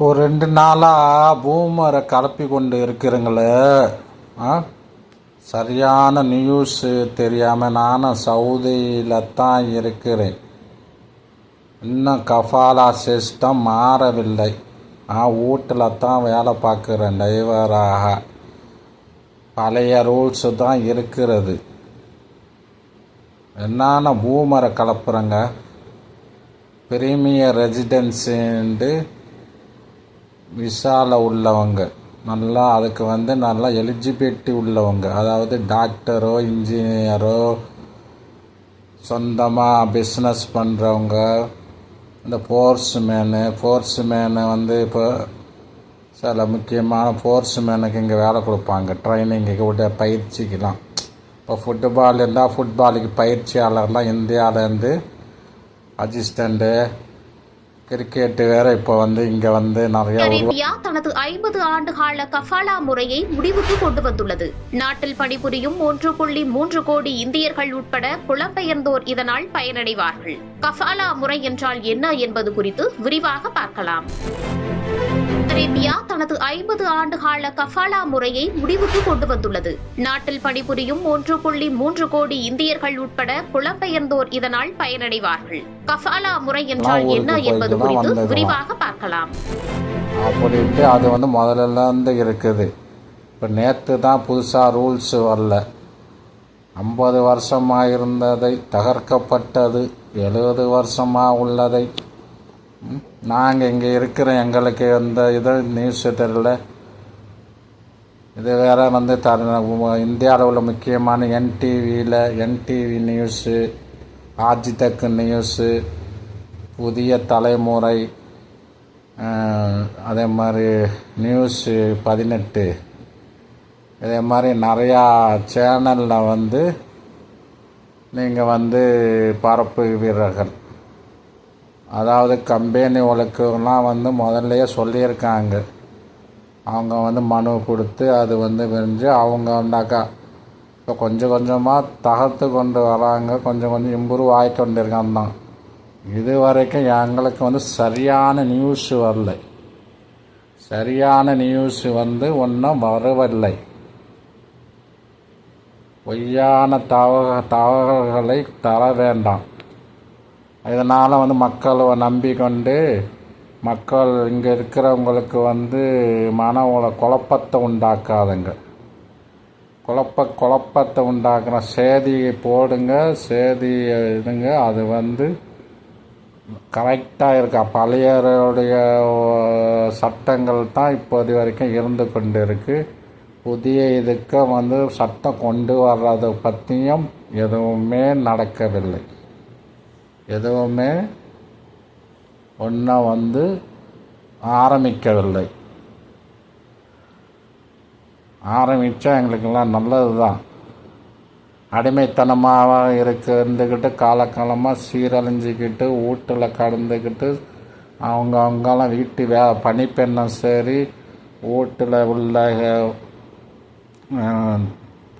ஒரு ரெண்டு நாளாக பூமரை கலப்பி கொண்டு இருக்கிறங்களே? ஆ? சரியான நியூஸு தெரியாமல் நானும் சவுதியில் தான் இருக்கிறேன். இன்னும் கஃபாலா சிஸ்டம் மாறவில்லை. ஆ வீட்டில் தான் வேலை பார்க்குறேன் டிரைவராக பழைய ரூல்ஸு தான் இருக்கிறது. என்னென்ன பூமரை கலப்புறங்க. பிரீமியர் ரெசிடென்சின்ட்டு விசாவில் உள்ளவங்க. நல்லா அதுக்கு வந்து நல்லா எலிஜிபிலிட்டி உள்ளவங்க. அதாவது டாக்டரோ இன்ஜினியரோ சொந்தமாக பிஸ்னஸ் பண்ணுறவங்க இந்த ஃபோர்ஸ் மேனு ஃபோர்ஸ் மேனு வந்து இப்போ சில முக்கியமான ஃபோர்ஸ் மேனுக்கு இங்கே வேலை கொடுப்பாங்க. ட்ரைனிங்குக்கு விட பயிற்சிக்கெலாம் இப்போ ஃபுட்பால் இருந்தால் ஃபுட்பாலுக்கு பயிற்சியாளர்லாம் இந்தியாவிலேருந்து அசிஸ்டண்ட்டு கிரிக்கெட்டு வேற இப்போ வந்து இங்க வந்து நிறைய அரேபியா தனது ஐம்பது ஆண்டு கால கஃபாலா முறையை முடிவுக்கு கொண்டு வந்துள்ளது. நாட்டில் பணிபுரியும் ஒன்று புள்ளி மூன்று கோடி இந்தியர்கள் உட்பட புலம்பெயர்ந்தோர் இதனால் பயனடைவார்கள். கஃபாலா முறை என்றால் என்ன என்பது குறித்து விரிவாக பார்க்கலாம். அரேபியா தனது ஐம்பது ஆண்டு கால கஃபாலா முறையை முடிவுக்கு கொண்டு வந்துள்ளது நாட்டில் பணிபுரியும் ஒன்று புள்ளி மூன்று கோடி இந்தியர்கள் உட்பட புலம்பெயர்ந்தோர் இதனால் பயனடைவார்கள். கஃபாலா முறை என்றால் என்ன என்பது குறித்து. விரிவாக பார்க்கலாம். அப்படின்ட்டு அது வந்து முதல்லேருந்து இருக்குது. இப்போ நேற்று தான் புதுசாக ரூல்ஸ் வரல. ஐம்பது வருஷமாக இருந்ததை தகர்க்கப்பட்டது எழுபது வருஷமாக உள்ளதை நாங்கள் இங்கே இருக்கிற எங்களுக்கு இந்த இது நியூஸ் தெரியல. இது வேற வந்து த இந்தியாவில் உள்ள முக்கியமான என்டிவியில் NDTV news Aaj Tak news Puthiya Thalaimurai அதே மாதிரி நியூஸு பதினெட்டு. இதே மாதிரி நிறையா சேனலில் வந்து நீங்கள் வந்து பரப்புவீர்கள் அதாவது கம்பெனி கம்பெனிகளுக்கெல்லாம் வந்து முதல்லையே சொல்லியிருக்காங்க. அவங்க வந்து மனு கொடுத்து அது வந்து வெறிஞ்சு அவங்க வந்தாக்கா இப்போ கொஞ்சம் கொஞ்சமாக தகர்த்து கொண்டு வராங்க கொஞ்சம் கொஞ்சம் இம்ப்ரூவ் ஆகி கொண்டிருக்காங்க தான். இது வரைக்கும் எங்களுக்கு வந்து சரியான நியூஸ் வரல. சரியான நியூஸ் வந்து ஒன்றும் வரவில்லை. பொய்யான தகவ தகவல்களை தர வேண்டாம். இதனால் வந்து மக்களை நம்பிக்கொண்டு மக்கள் இங்கே இருக்கிறவங்களுக்கு வந்து மன உல- குழப்பத்தை உண்டாக்காதுங்க. குழப்ப குழப்பத்தை உண்டாக்குற சேதியை போடுங்க சேதியை இதுங்க அது வந்து கரெக்டாக இருக்கா? பழையருடைய சட்டங்கள் தான் இப்போது வரைக்கும் இருந்து கொண்டு இருக்கு புதிய இதுக்கு வந்து சட்டம் கொண்டு வர்றதை பற்றியும் எதுவுமே நடக்கவில்லை. எதுவுமே ஒன்றும் வந்து ஆரம்பிக்கவில்லை. ஆரம்பித்தா எங்களுக்கெல்லாம் நல்லது தான் அடிமைத்தனமாக இருக்க இருந்துக்கிட்டு காலகாலமாக சீரழிஞ்சிக்கிட்டு வீட்டில் கடந்துக்கிட்டு அவங்க அவங்கெல்லாம் வீட்டு வே பணிப்பெண்ணும் சரி வீட்டில் உள்ள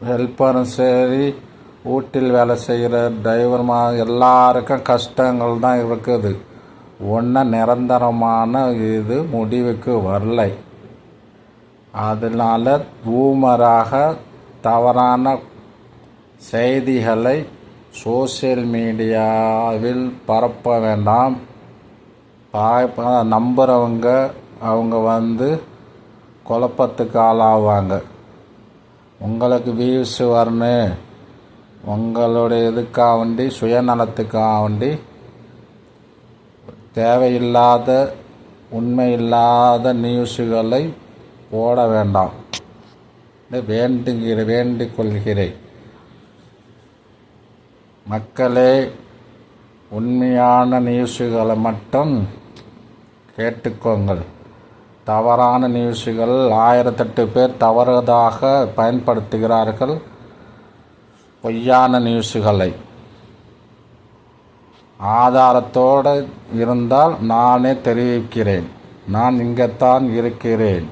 ஹெல்ப்பரும் சரி வீட்டில் வேலை செய்கிற டிரைவர்மா எல்லாருக்கும் கஷ்டங்கள் தான் இருக்குது. ஒன்றும் நிரந்தரமான இது முடிவுக்கு வரலை. அதனால் பூமராக தவறான செய்திகளை சோசியல் மீடியாவில் பரப்ப வேண்டாம். பா- நம்புகிறவங்க அவங்க வந்து குழப்பத்துக்கு ஆளாவாங்க. உங்களுக்கு வியூஸ் வரணும். உங்களுடைய இதுக்காக வண்டி சுயநலத்துக்காக வண்டி தேவையில்லாத உண்மையில்லாத நியூஸுகளை போட வேண்டாம். வேண்டுகிற வேண்டிக் கொள்கிறேன் மக்களே உண்மையான நியூஸுகளை மட்டும் கேட்டுக்கோங்கள். தவறான நியூஸுகள் ஆயிரத்தெட்டு பேர் தவறுதாக பயன்படுத்துகிறார்கள். பொய்யான நியூஸுகளை. ஆதாரத்தோடு இருந்தால் நானே தெரிவிக்கிறேன். நான் இங்கேத்தான் இருக்கிறேன்.